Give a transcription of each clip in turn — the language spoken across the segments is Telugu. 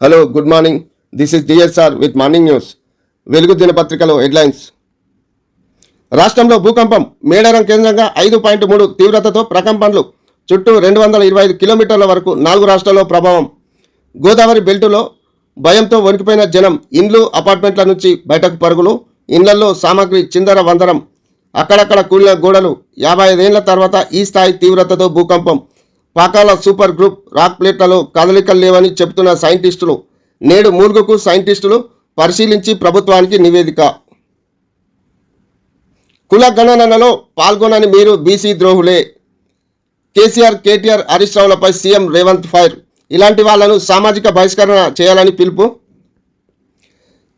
Hello good morning this is DSR with morning news Velugu దినపత్రికలో హెడ్లైన్స్. రాష్ట్రంలో భూకంపం మేడారం కేంద్రంగా ఐదు పాయింట్ మూడు తీవ్రతతో ప్రకంపనలు. చుట్టూ రెండు వందల ఇరవై ఐదు కిలోమీటర్ల వరకు నాలుగు రాష్ట్రాల్లో ప్రభావం. గోదావరి బెల్టులో భయంతో వణికిపోయిన జనం ఇండ్లు అపార్ట్మెంట్ల నుంచి బయటకు పరుగులు ఇండ్లల్లో సామాగ్రి చిందర వందరం. అక్కడక్కడ కూలిన గోడలు యాభై ఐదేళ్ళ తర్వాత ఈ స్థాయి తీవ్రతతో భూకంపం. పాకాల సూపర్ గ్రూప్ రాక్ ప్లేట్లలో కదలికలు లేవని చెబుతున్న సైంటిస్టులు నేడు మూలుగుకు సైంటిస్టులు పరిశీలించి ప్రభుత్వానికి నివేదిక. కుల గణనలో పాల్గొనని మీరు బీసీ ద్రోహులే. కేసీఆర్ కేటీఆర్ హరీష్ రావులపై సీఎం రేవంత్ ఫైర్. ఇలాంటి వాళ్ళను సామాజిక బహిష్కరణ చేయాలని పిలుపు?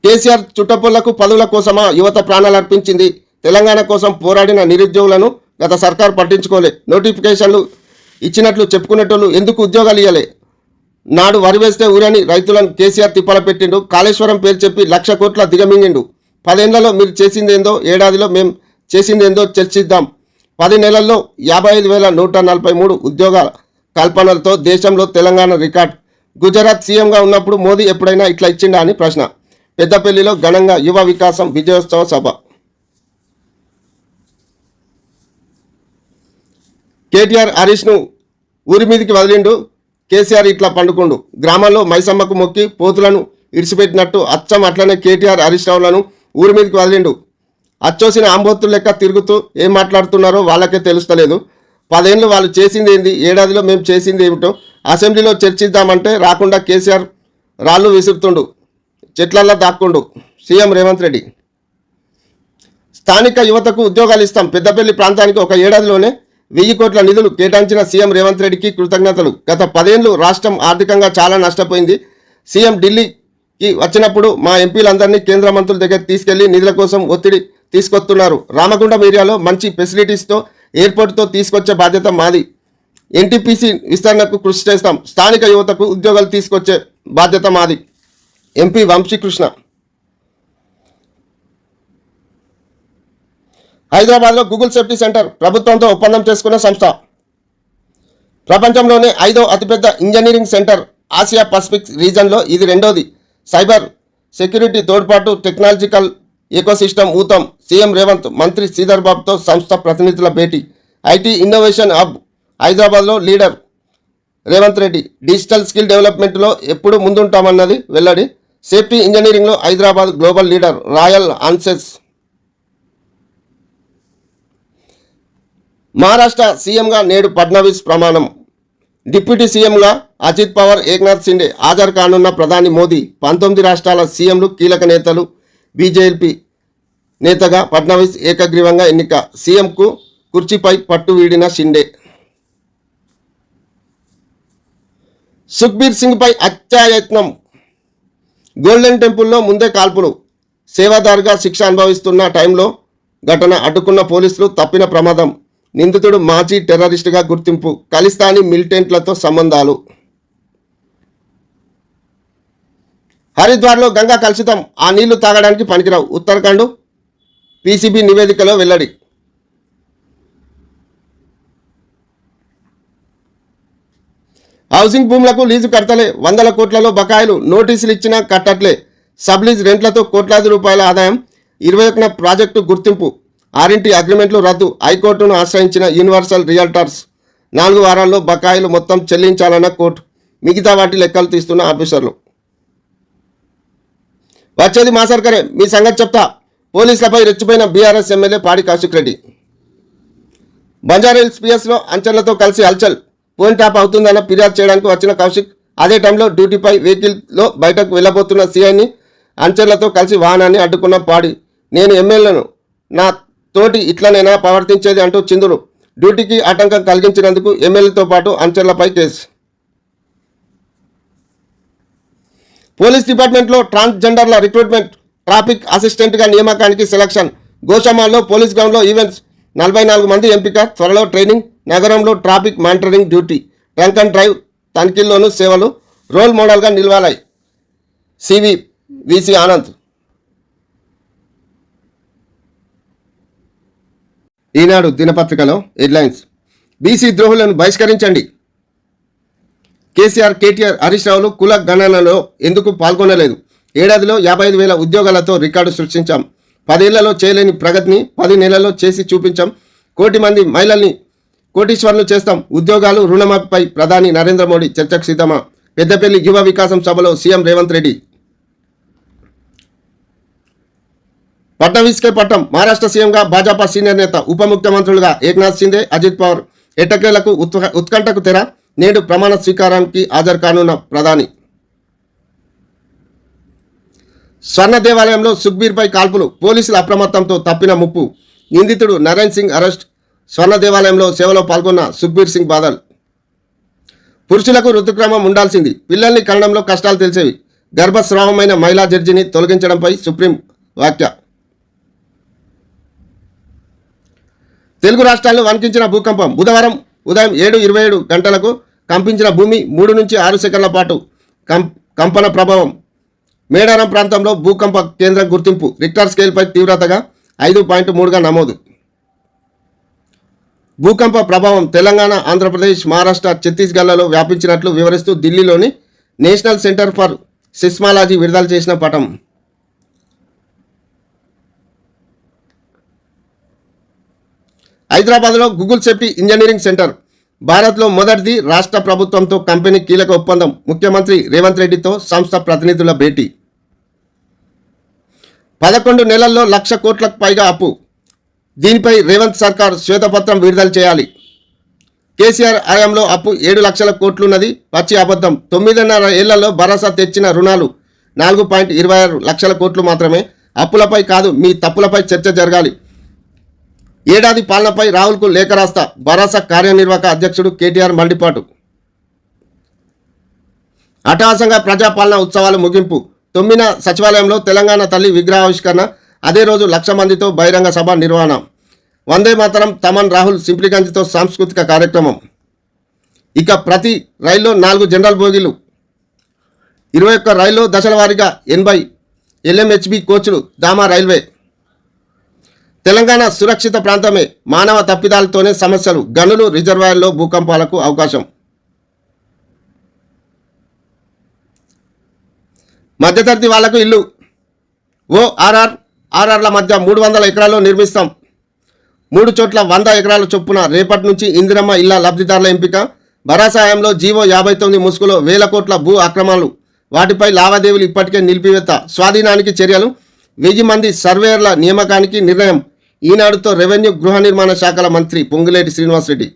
కేసీఆర్ చుట్టపుళ్ళకు పదవుల కోసమా యువత ప్రాణాలు అర్పించింది? తెలంగాణ కోసం పోరాడిన నిరుద్యోగులను గత సర్కార్ పట్టించుకోలే. నోటిఫికేషన్లు ఇచ్చినట్లు చెప్పుకునేటోళ్ళు ఎందుకు ఉద్యోగాలు ఇవ్వలే నాడు వరి వేస్తే ఊరని రైతులను కేసీఆర్ తిప్పల పెట్టిండు. కాళేశ్వరం పేరు చెప్పి లక్ష కోట్ల దిగమింగిండు. పదేళ్ళలో మీరు చేసిందేందో ఏడాదిలో మేము చేసిందేందో చర్చిద్దాం. పది నెలల్లో యాభై ఐదు వేల నూట నలభై మూడు ఉద్యోగాల కల్పనలతో దేశంలో తెలంగాణ రికార్డ్. గుజరాత్ సీఎంగా ఉన్నప్పుడు మోదీ ఎప్పుడైనా ఇట్లా ఇచ్చిండా అని ప్రశ్న. పెద్దపల్లిలో ఘనంగా యువ వికాసం విజయోత్సవ సభ. కేటీఆర్ హరీష్ను ఊరి మీదికి వదిలిండు. కేసీఆర్ ఇట్లా పండుకుండు. గ్రామాల్లో మైసమ్మకు మొక్కి పోతులను ఇడిచిపెట్టినట్టు అచ్చం అట్లనే కేటీఆర్ హరీష్ రావులను ఊరి మీదకి వదిలిండు. అచ్చోసిన ఆంబోతులు లెక్క తిరుగుతూ ఏం మాట్లాడుతున్నారో వాళ్ళకే తెలుస్తలేదు. పదేళ్ళు వాళ్ళు చేసింది ఏంది? ఏడాదిలో మేము చేసింది ఏమిటో అసెంబ్లీలో చర్చిద్దామంటే రాకుండా కేసీఆర్ రాళ్ళు విసురుతుండు. చెట్లల్లో దాక్కుండు. సీఎం రేవంత్ రెడ్డి. స్థానిక యువతకు ఉద్యోగాలు ఇస్తాం. పెద్దపల్లి ప్రాంతానికి ఒక ఏడాదిలోనే వెయ్యి కోట్ల నిధులు కేటాయించిన సీఎం రేవంత్ రెడ్డికి కృతజ్ఞతలు. గత పదేళ్ళు రాష్ట్రం ఆర్థికంగా చాలా నష్టపోయింది. సీఎం ఢిల్లీకి వచ్చినప్పుడు మా ఎంపీలందరినీ కేంద్ర మంత్రుల దగ్గర తీసుకెళ్ళి నిధుల కోసం ఒత్తిడి తీసుకొస్తున్నారు. రామగుండం ఏరియాలో మంచి ఫెసిలిటీస్తో ఎయిర్పోర్ట్తో తీసుకొచ్చే బాధ్యత మాది. ఎన్టీపీసీ విస్తరణకు కృషి చేస్తాం. స్థానిక యువతకు ఉద్యోగాలు తీసుకొచ్చే బాధ్యత మాది. ఎంపీ వంశీకృష్ణ. హైదరాబాద్లో గూగుల్ సేఫ్టీ సెంటర్ ప్రభుత్వంతో ఒప్పందం చేసుకున్న సంస్థ. ప్రపంచంలోనే ఐదో అతిపెద్ద ఇంజనీరింగ్ సెంటర్ ఆసియా పసిఫిక్ రీజన్లో ఇది రెండోది. సైబర్ సెక్యూరిటీ తోడ్పాటు టెక్నాలజికల్ ఎకోసిస్టమ్ ఊతం సీఎం రేవంత్ మంత్రి శ్రీధర్ బాబుతో సంస్థ ప్రతినిధుల భేటీ. ఐటీ ఇన్నోవేషన్ హబ్ హైదరాబాద్లో leader Revanth Reddy. Digital skill డెవలప్మెంట్లో ఎప్పుడు ముందుంటామన్నది వెల్లడి. సేఫ్టీ ఇంజనీరింగ్లో హైదరాబాద్ గ్లోబల్ లీడర్ రాయల్ ఆన్సెస్ మహారాష్ట్ర సీఎంగా నేడు ఫడ్నవీస్ ప్రమాణం. డిప్యూటీ సీఎంగా అజిత్ పవార్ ఏక్నాథ్ సిండే హాజరు కానున్న ప్రధాని మోదీ పంతొమ్మిది రాష్ట్రాల సీఎంలు కీలక నేతలు బీజేపీ నేతగా ఫడ్నవీస్ ఏకగ్రీవంగా ఎన్నిక. సీఎంకు కుర్చీపై పట్టు వీడిన షిండే. సుఖ్బీర్ సింగ్పై హత్యాయత్నం గోల్డెన్ టెంపుల్లో ముందే కాల్పులు. సేవాదారుగా శిక్ష అనుభవిస్తున్న టైంలో ఘటన అడ్డుకున్న పోలీసులు తప్పిన ప్రమాదం. నిందితుడు మాజీ టెర్రరిస్టుగా గుర్తింపు ఖలిస్తానీ మిలిటెంట్లతో సంబంధాలు. హరిద్వార్లో గంగా కలుషితం ఆ నీళ్ళు తాగడానికి పనికిరావు. ఉత్తరాఖండ్ పీసీబీ నివేదికలో వెల్లడి. హౌసింగ్ భూములకు లీజు కడతలే వందల కోట్లలో బకాయిలు నోటీసులు ఇచ్చినా కట్టట్లే. సబ్లీజ్ రెంట్లతో కోట్లాది రూపాయల ఆదాయం ఇరవై ఒకన ప్రాజెక్టు గుర్తింపు. ఆరింటి అగ్రిమెంట్లు రద్దు. హైకోర్టును ఆశ్రయించిన యూనివర్సల్ రియల్టర్స్ నాలుగు వారాల్లో బకాయిలు మొత్తం చెల్లించాలన్న కోర్టు మిగతా వాటి లెక్కలు తీస్తున్న ఆఫీసర్లు. వచ్చేది మా సర్కరే. మీ సంగతి చెప్తా. పోలీసులపై రెచ్చిపోయిన బీఆర్ఎస్ ఎమ్మెల్యే పాడి కౌశిక్ రెడ్డి. బంజారాహిల్స్ పిఎస్లో అంచర్లతో కలిసి హల్చల్. ఫోన్ ట్యాప్ అవుతుందన్న ఫిర్యాదు చేయడానికి వచ్చిన కౌశిక్ అదే టైంలో డ్యూటీపై వెహికల్లో బయటకు వెళ్ళబోతున్న సీఐని అంచర్లతో కలిసి వాహనాన్ని అడ్డుకున్న పాడి. నేను ఎమ్మెల్యేను. నా తోటి ఇట్లనైనా ప్రవర్తించేది అంటూ చిందుడు డ్యూటీకి ఆటంకం కలిగించినందుకు ఎమ్మెల్యేతో పాటు అంచర్లపై కేసు. పోలీస్ డిపార్ట్మెంట్లో ట్రాన్స్జెండర్ల రిక్రూట్మెంట్ ట్రాఫిక్ అసిస్టెంట్గా నియామకానికి సెలక్షన్ గోషమాల్లో పోలీస్ గ్రౌండ్లో ఈవెంట్స్. నలభై నాలుగు మంది ఎంపిక త్వరలో ట్రైనింగ్ నగరంలో traffic monitoring duty drunk and drive తనిఖీల్లోనూ సేవలు రోల్ మోడల్గా నిలవాలాయి. CV VC Anand. ఈనాడు దినపత్రికలో హెడ్లైన్స్. బీసీ ద్రోహులను బహిష్కరించండి. కేసీఆర్ కేటీఆర్ హరీష్ రావులు కుల గణనలో ఎందుకు పాల్గొనలేదు? ఏడాదిలో యాభై ఐదు వేల ఉద్యోగాలతో రికార్డు సృష్టించాం. పదేళ్ళలో చేయలేని ప్రగతిని పది నెలల్లో చేసి చూపించాం. కోటి మంది మహిళల్ని కోటీశ్వర్లు చేస్తాం. ఉద్యోగాలు రుణమాఫీపై ప్రధాని నరేంద్ర మోడీ చర్చకు సిద్ధమా? పెద్దపల్లి యువ వికాసం సభలో సీఎం రేవంత్ రెడ్డి ఫడ్నవీస్కే పట్టం మహారాష్ట్ర సీఎంగా భాజపా సీనియర్ నేత ఉప ముఖ్యమంత్రులుగా ఏక్నాథ్ షిందే అజిత్ పవార్ ఎటకేలకు ఉత్క- ఉత్కంఠకు తెర నేడు ప్రమాణ స్వీకారానికి హాజరు కానున్న ప్రధాని. స్వర్ణ దేవాలయంలో సుఖ్బీర్పై కాల్పులు పోలీసుల అప్రమత్తంతో తప్పిన ముప్పు. నిందితుడు నరేన్ సింగ్ అరెస్ట్ స్వర్ణ దేవాలయంలో సేవలో పాల్గొన్న సుఖ్బీర్ సింగ్ బాదల్. పురుషులకు ఋతుక్రమం ఉండాల్సింది పిల్లల్ని కనడంలో కష్టాలు తెలిసేవి. గర్భస్రావమైన మహిళా జడ్జిని తొలగించడంపై సుప్రీం వ్యాఖ్య. తెలుగు రాష్ట్రాల్లో వణికించిన భూకంపం బుధవారం ఉదయం ఏడు ఇరవై ఏడు గంటలకు కంపించిన భూమి మూడు నుంచి ఆరు సెకండ్ల పాటు కం కంపన ప్రభావం. మేడారం ప్రాంతంలో భూకంప కేంద్రం గుర్తింపు. రిక్టర్ స్కేల్పై తీవ్రతగా ఐదు పాయింట్ మూడుగా నమోదు. భూకంప ప్రభావం తెలంగాణ ఆంధ్రప్రదేశ్ మహారాష్ట్ర ఛత్తీస్గఢ్లలో వ్యాపించినట్లు వివరిస్తూ ఢిల్లీలోని నేషనల్ సెంటర్ ఫర్ సిస్మాలజీ విడుదల చేసిన పటం. హైదరాబాద్లో గూగుల్ సేఫ్టీ ఇంజనీరింగ్ సెంటర్ భారత్లో మొదటిది రాష్ట్ర ప్రభుత్వంతో కంపెనీ కీలక ఒప్పందం. ముఖ్యమంత్రి రేవంత్ రెడ్డితో సంస్థ ప్రతినిధుల భేటీ. పదకొండు నెలల్లో లక్ష కోట్లకు పైగా అప్పు. దీనిపై రేవంత్ సర్కార్ శ్వేతపత్రం విడుదల చేయాలి. కేసీఆర్ ఆయంలో అప్పు ఏడు లక్షల కోట్లున్నది. పచ్చి అబద్ధం. తొమ్మిదిన్నర ఏళ్ళలో భరోసా తెచ్చిన రుణాలు నాలుగు పాయింట్ ఇరవై ఆరు లక్షల కోట్లు మాత్రమే. అప్పులపై కాదు మీ తప్పులపై చర్చ జరగాలి. ఏడాది పాలనపై రాహుల్కు లేఖ రాస్తా భరోసా కార్యనిర్వాహక అధ్యక్షుడు కేటీఆర్ మండిపాటు. అట్టహాసంగా ప్రజాపాలన ఉత్సవాల ముగింపు. తొమ్మిన సచివాలయంలో తెలంగాణ తల్లి విగ్రహావిష్కరణ. అదే రోజు లక్ష మందితో బహిరంగ సభ నిర్వహణ. వందే మాతరం తమన్ రాహుల్ సింప్లిగంజ్తో సాంస్కృతిక కార్యక్రమం. ఇక ప్రతి రైల్లో నాలుగు జనరల్ బోగీలు. ఇరవై ఒక్క రైల్లో దశల వారీగా ఎనభై ఎల్ఎంహెచ్బి కోచ్లు దామా రైల్వే. తెలంగాణ సురక్షిత ప్రాంతమే మానవ తప్పిదాలతోనే సమస్యలు గనులు రిజర్వాయర్లో భూకంపాలకు అవకాశం. మధ్యతరగతి వాళ్ళకు ఇల్లు. ఓ ఆర్ఆర్ ఆర్ఆర్ల మధ్య మూడు వందల ఎకరాల్లో నిర్మిస్తాం. మూడు చోట్ల వంద ఎకరాల చొప్పున రేపటి నుంచి ఇందిరమ్మ ఇళ్ళ లబ్ధిదారుల ఎంపిక. భరాసాయంలో జీవో యాభై తొమ్మిది ముసుగులో వేల కోట్ల భూ అక్రమాలు. వాటిపై లావాదేవీలు ఇప్పటికే నిలిపివేత. స్వాధీనానికి చర్యలు. వెయ్యి మంది సర్వేయర్ల నియామకానికి నిర్ణయం. ఈనాడుతో రెవెన్యూ గృహ నిర్మాణ శాఖల మంత్రి పొంగులేటి శ్రీనివాసరెడ్డి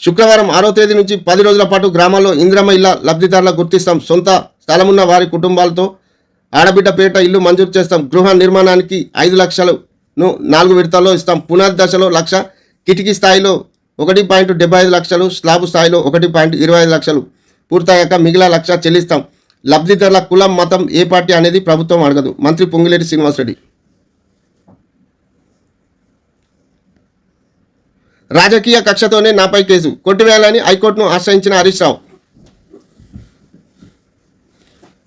శుక్రవారం ఆరో తేదీ నుంచి పది రోజుల పాటు గ్రామాల్లో ఇంద్రమ్మ ఇళ్ళ లబ్ధిదారుల గుర్తిస్తాం సొంత స్థలమున్న వారి కుటుంబాలతో ఆడబిడ్డ పేట ఇల్లు మంజూరు చేస్తాం. గృహ నిర్మాణానికి ఐదు లక్షలను నాలుగు విడతల్లో ఇస్తాం. పునాది దశలో లక్ష కిటికీ స్థాయిలో ఒకటి పాయింట్ డెబ్బై ఐదు లక్షలు స్లాబ్ స్థాయిలో ఒకటి పాయింట్ ఇరవై ఐదు లక్షలు పూర్తయ్యాక మిగిలిన లక్ష చెల్లిస్తాం. లబ్ధిదారుల కులం మతం ఏ పార్టీ అనేది ప్రభుత్వం అడగదు. మంత్రి పొంగిలేటి శ్రీనివాసరెడ్డి. రాజకీయ కక్షతోనే నాపై కేసు. కొట్టివేయాలని హైకోర్టును ఆశ్రయించిన హరీష్ రావు.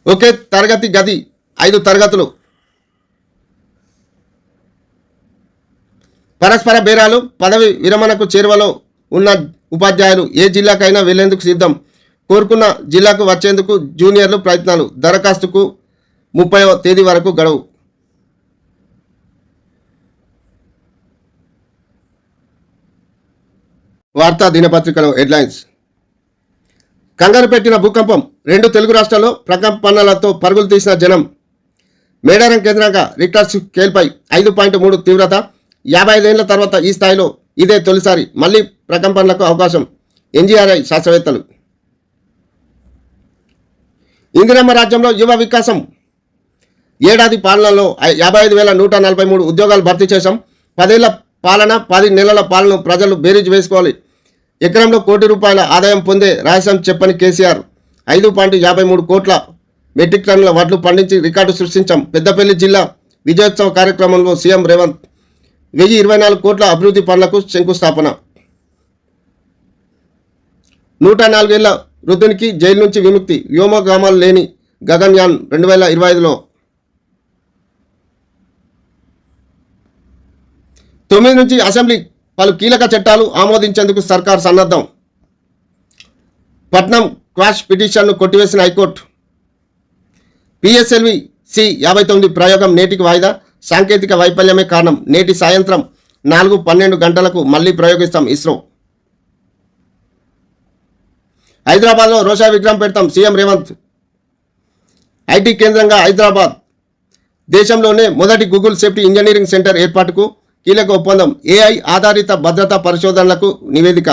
ఒకే తరగతి గది ఐదు తరగతులు. పరస్పర బేరాలు పదవి విరమణకు చేరువలో ఉన్న ఉపాధ్యాయులు ఏ జిల్లాకైనా వెళ్ళేందుకు సిద్ధం? కోరుకున్న జిల్లాకు వచ్చేందుకు జూనియర్లు ప్రయత్నాలు దరఖాస్తుకు ముప్పైవ తేదీ వరకు గడువు. వార్తా దినపత్రికలో హెడ్లైన్స్. కంగారు పెట్టిన భూకంపం రెండు తెలుగు రాష్ట్రాల్లో ప్రకంపనలతో పరుగులు తీసిన జనం. మేడారం కేంద్రంగా రిక్టర్ స్కేల్పై ఐదు పాయింట్ మూడు తీవ్రత. యాభై ఐదేళ్ళ తర్వాత ఈ స్థాయిలో ఇదే తొలిసారి మళ్ళీ ప్రకంపనలకు అవకాశం. ఎన్జీఆర్ఐ శాస్త్రవేత్తలు. ఇందిరమ్మ రాజ్యంలో యువ వికాసం. ఏడాది పాలనలో యాభై ఐదు వేల నూట నలభై మూడు ఉద్యోగాలు భర్తీ చేశాం. పదేళ్ళ పాలన పది నెలల పాలన ప్రజలు బేరీజ్ వేసుకోవాలి. ఎకరంలో కోటి రూపాయల ఆదాయం పొందే రహస్యం చెప్పని కేసీఆర్. ఐదు పాయింట్ యాభై మూడు కోట్ల మెట్రిక్ టన్నుల వడ్లు పండించి రికార్డు సృష్టించాం. పెద్దపల్లి జిల్లా విజయోత్సవ కార్యక్రమంలో సీఎం రేవంత్ వెయ్యి ఇరవై నాలుగు కోట్ల అభివృద్ధి పనులకు శంకుస్థాపన. నూట నాలుగేళ్ళ వృద్ధునికి జైలు నుంచి విముక్తి. వ్యోమగామాలు లేని గగన్యాన్ రెండు వేల ఇరవై ఐదులో. తొమ్మిది నుంచి అసెంబ్లీ పలు కీలక చట్టాలు ఆమోదించేందుకు సర్కార్ సన్నద్ధం. పట్నం క్వాష్ పిటిషన్ను కొట్టివేసిన హైకోర్టు. పిఎస్ఎల్వి సి యాభై తొమ్మిది ప్రయోగం నేటికి వాయిదా. సాంకేతిక వైఫల్యమే కారణం. నేటి సాయంత్రం నాలుగు పన్నెండు గంటలకు మళ్ళీ ప్రయోగిస్తాం ఇస్రో. హైదరాబాద్లో రోషా విగ్రహం పెడతాం సీఎం రేవంత్. ఐటీ కేంద్రంగా హైదరాబాద్. దేశంలోనే మొదటి గూగుల్ సేఫ్టీ ఇంజనీరింగ్ సెంటర్ ఏర్పాటుకు కీలక ఒప్పందం ఏఐ ఆధారిత భద్రతా పరిశోధనలకు నివేదిక.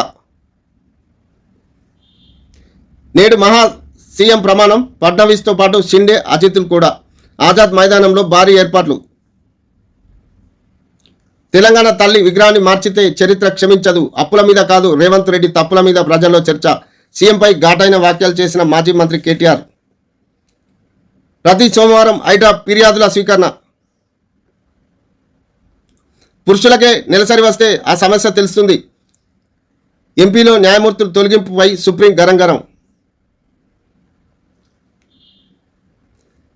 నేడు మహా సీఎం ప్రమాణం ఫడ్నవీస్తో పాటు షిండే అజిత్లు కూడా ఆజాద్ మైదానంలో భారీ ఏర్పాట్లు. తెలంగాణ తల్లి విగ్రహాన్ని మార్చితే చరిత్ర క్షమించదు అప్పుల మీద కాదు రేవంత్ రెడ్డి తప్పుల మీద ప్రజల్లో చర్చ. సీఎంపై ఘాటైన వ్యాఖ్యలు చేసిన మాజీ మంత్రి కేటీఆర్. ప్రతి సోమవారం హైడ్రా ఫిర్యాదుల స్వీకరణ. పురుషులకే నెలసరి వస్తే ఆ సమస్య తెలుస్తుంది. ఎంపీలో న్యాయమూర్తుల తొలగింపుపై సుప్రీం గరంగరం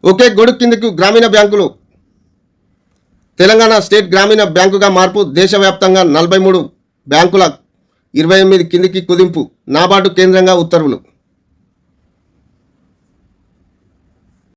ఒకే గొడుగు కిందకు గ్రామీణ బ్యాంకులు. తెలంగాణ స్టేట్ గ్రామీణ బ్యాంకుగా మార్పు దేశవ్యాప్తంగా నలభై మూడు బ్యాంకుల ఇరవై ఎనిమిది కిందికి కుదింపు. నాబార్డు కేంద్రంగా ఉత్తర్వులు.